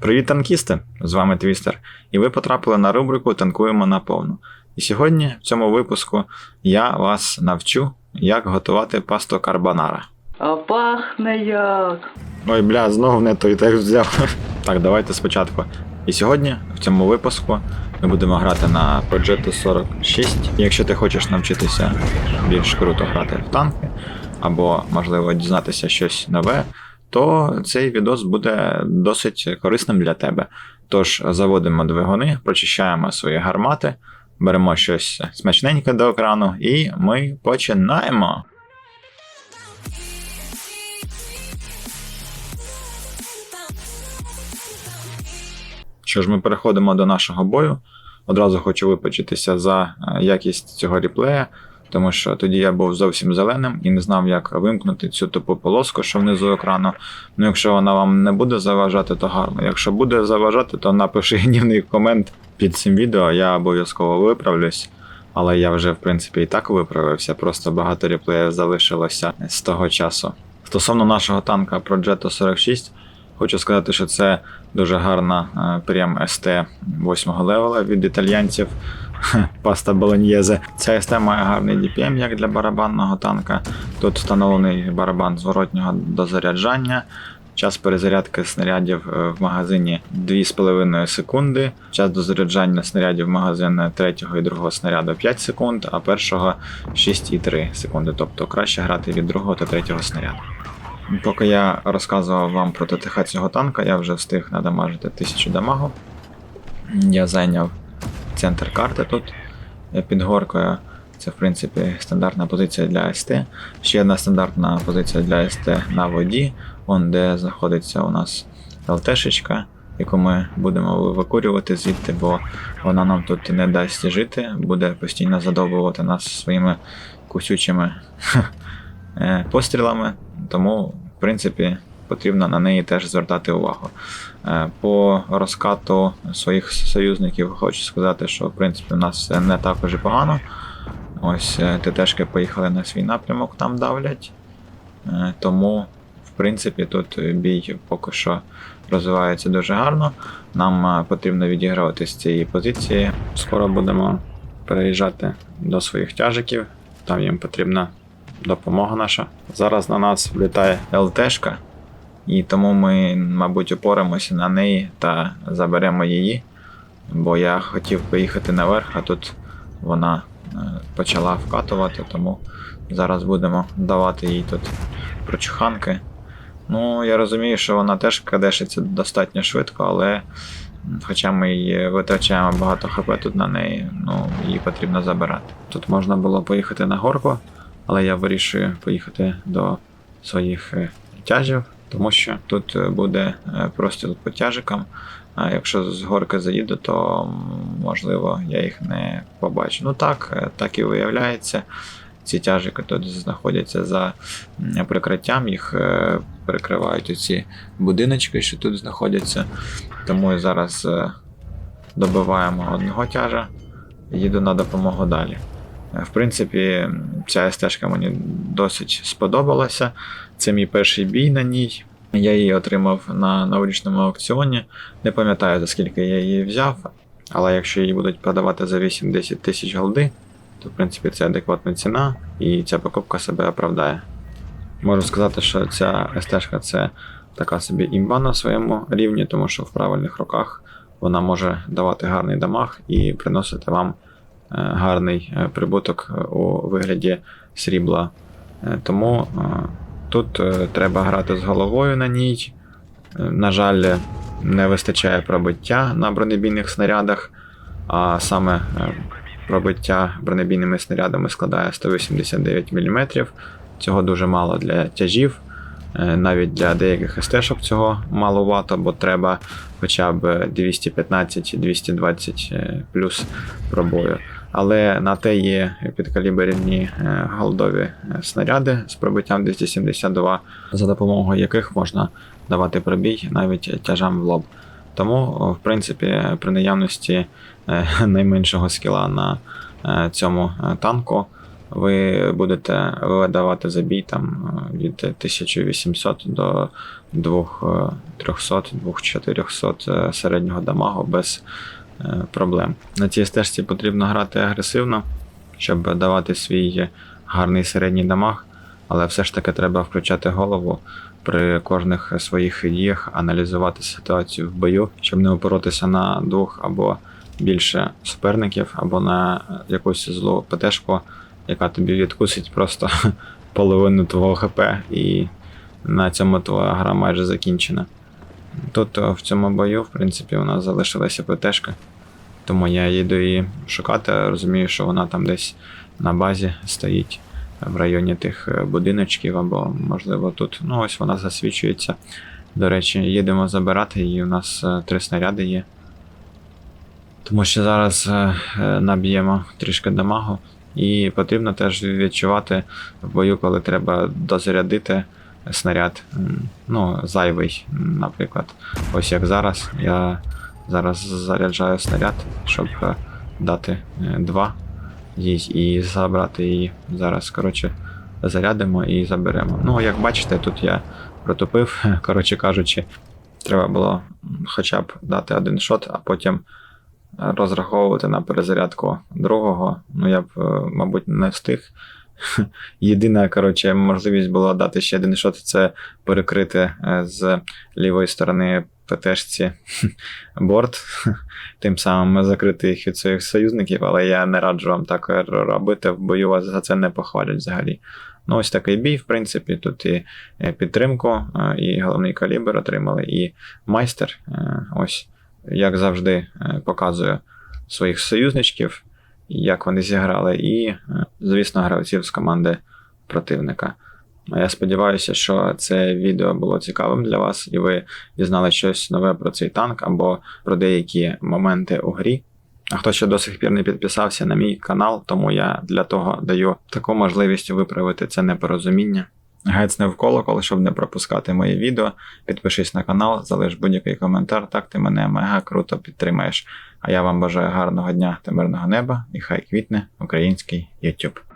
Привіт, танкісти! З вами Твістер, і ви потрапили на рубрику Танкуємо на повну. І сьогодні в цьому випуску я вас навчу, як готувати пасту карбонара. А пахне як. Ой, бля, знову не той текст взяв. Так, давайте спочатку. І сьогодні в цьому випуску ми будемо грати на Progetto 46. І якщо ти хочеш навчитися більш круто грати в танки, або, можливо, дізнатися щось нове, то цей відос буде досить корисним для тебе. Тож заводимо двигуни, прочищаємо свої гармати, беремо щось смачненьке до екрану, і ми починаємо. Що ж, ми переходимо до нашого бою. Одразу хочу випочитися за е, якість цього ріплея, тому що тоді я був зовсім зеленим і не знав, як вимкнути цю тупу полоску, що внизу екрану. Ну, якщо вона вам не буде заважати, то гарно. Якщо буде заважати, то напиши гнівний комент під цим відео, я обов'язково виправлюсь. Але я вже, в принципі, і так виправився, просто багато реплеїв залишилося з того часу. Стосовно нашого танка Progetto 46, хочу сказати, що це дуже гарна е, прям СТ 8 левела від італьянців. Паста Болоньєзе. Ця СТ має гарний DPM, як для барабанного танка. Тут встановлений барабан зворотнього дозаряджання. Час перезарядки снарядів е, в магазині 2,5 секунди. Час дозаряджання снарядів в магазин третього і другого снаряду 5 секунд, а першого 6,3 секунди. Тобто краще грати від другого та третього снаряду. Поки я розказував вам про ТТХ цього танка, я вже встиг надамажити 1000 дамагу. Я зайняв центр карти тут е, під горкою. Це, в принципі, стандартна позиція для СТ. Ще одна стандартна позиція для СТ на воді, вон де знаходиться у нас ЛТшечка, яку ми будемо викурювати звідти, бо вона нам тут не дасть жити, буде постійно задовбувати нас своїми кусючими е, пострілами. Тому, в принципі, потрібно на неї теж звертати увагу. Е, По розкату своїх союзників хочу сказати, що в принципі у нас не також і погано. Ось е, ТТшки поїхали на свій напрямок, там давлять. Е, Тому, в принципі, тут бій поки що розвивається дуже гарно. Нам потрібно відігравати з цієї позиції. Скоро будемо переїжджати до своїх тяжиків. Там їм потрібна допомога наша. Зараз на нас влітає ЛТшка, і тому ми, мабуть, опоримося на неї та заберемо її. Бо я хотів поїхати наверх, а тут вона е, почала вкатувати, тому зараз будемо давати їй тут прочуханки. Ну, я розумію, що вона теж кадешиться достатньо швидко, але хоча ми її витрачаємо багато хп тут на неї, ну, її потрібно забирати. Тут можна було поїхати на горку, але я вирішую поїхати до своїх е, тяжів, тому що тут е, буде е, простіл по тяжикам. А якщо з горки заїду, то можливо я їх не побачу. Ну так, е, так і виявляється. Ці тяжики тут знаходяться за прикриттям, їх перекривають оці будиночки, що тут знаходяться. Тому зараз добиваємо одного тяжа їду на допомогу далі. В принципі, ця стежка мені досить сподобалася. Це мій перший бій на ній. Я її отримав на новорічному аукціоні. Не пам'ятаю, за скільки я її взяв, але якщо її будуть продавати за 8-10 тисяч голди, то в принципі це адекватна ціна і ця покупка себе оправдає. Можу сказати, що ця стежка це така собі імба на своєму рівні, тому що в правильних руках вона може давати гарний дамаг і приносити вам гарний е, прибуток е, у вигляді срібла. Е, Тому е, тут е, треба грати з головою на ній. Е, На жаль, не вистачає пробиття на бронебійних снарядах, а саме е, пробиття бронебійними снарядами складає 189 мм. Цього дуже мало для тяжів. Е, Навіть для деяких СТ-шок цього маловато, бо треба хоча б 215-220 е, плюс пробою. Але на те є підкаліберні е, голдові е, снаряди з пробиттям 272, за допомогою яких можна давати пробій навіть тяжам в лоб. Тому, в принципі, при наявності е, найменшого скіла на цьому танку, ви будете видавати забій там від 1800 до 2300, 2400 е, середнього дамагу без проблем. На цій стежці потрібно грати агресивно, щоб давати свій гарний середній дамаг, але все ж таки треба включати голову при кожних своїх діях, аналізувати ситуацію в бою, щоб не опоротися на двох або більше суперників, або на якусь злу ПТшку, яка тобі відкусить просто половину твого ХП, і на цьому твоя гра майже закінчена. Тут в цьому бою, в принципі, у нас залишилася ПТшка, тому я їду її шукати. Розумію, що вона там десь на базі стоїть в районі тих е, будиночків, або, можливо, тут. Ну, ось вона засвічується. До речі, їдемо забирати її. У нас е, три снаряди є. Тому що зараз е, е, наб'ємо трішки дамагу. І потрібно теж відчувати в бою, коли треба дозарядити снаряд. Ну, зайвий, наприклад. Ось як зараз. Я зараз заряджаю снаряд, щоб е, дати е, два їй і забрати її. Зараз, коротше, зарядимо і заберемо. Ну, як бачите, тут я протупив, коротше кажучи, треба було хоча б дати один шот, а потім розраховувати на перезарядку другого. Ну, я б, е, мабуть, не встиг. Єдина, коротше, можливість була дати ще один шот це перекрити е, з лівої сторони ПТшці борт, тим самим закрити їх від своїх союзників, але я не раджу вам так робити, в бою вас за це не похвалять взагалі. Ну, ось такий бій, в принципі, тут і е, підтримку, е, і головний калібр отримали, і майстер. Ось, як завжди, показує своїх союзничків, як вони зіграли, і, е, звісно, гравців з команди противника. Я сподіваюся, що це відео було цікавим для вас, і ви дізнали щось нове про цей танк або про деякі моменти у грі. А хто ще до сих пір не підписався на мій канал, тому я для того даю таку можливість виправити це непорозуміння. Гайцни в колокол, щоб не пропускати мої відео. Підпишись на канал, залиш будь-який коментар, так ти мене мега круто підтримаєш. А я вам бажаю гарного дня та мирного неба і хай квітне український YouTube.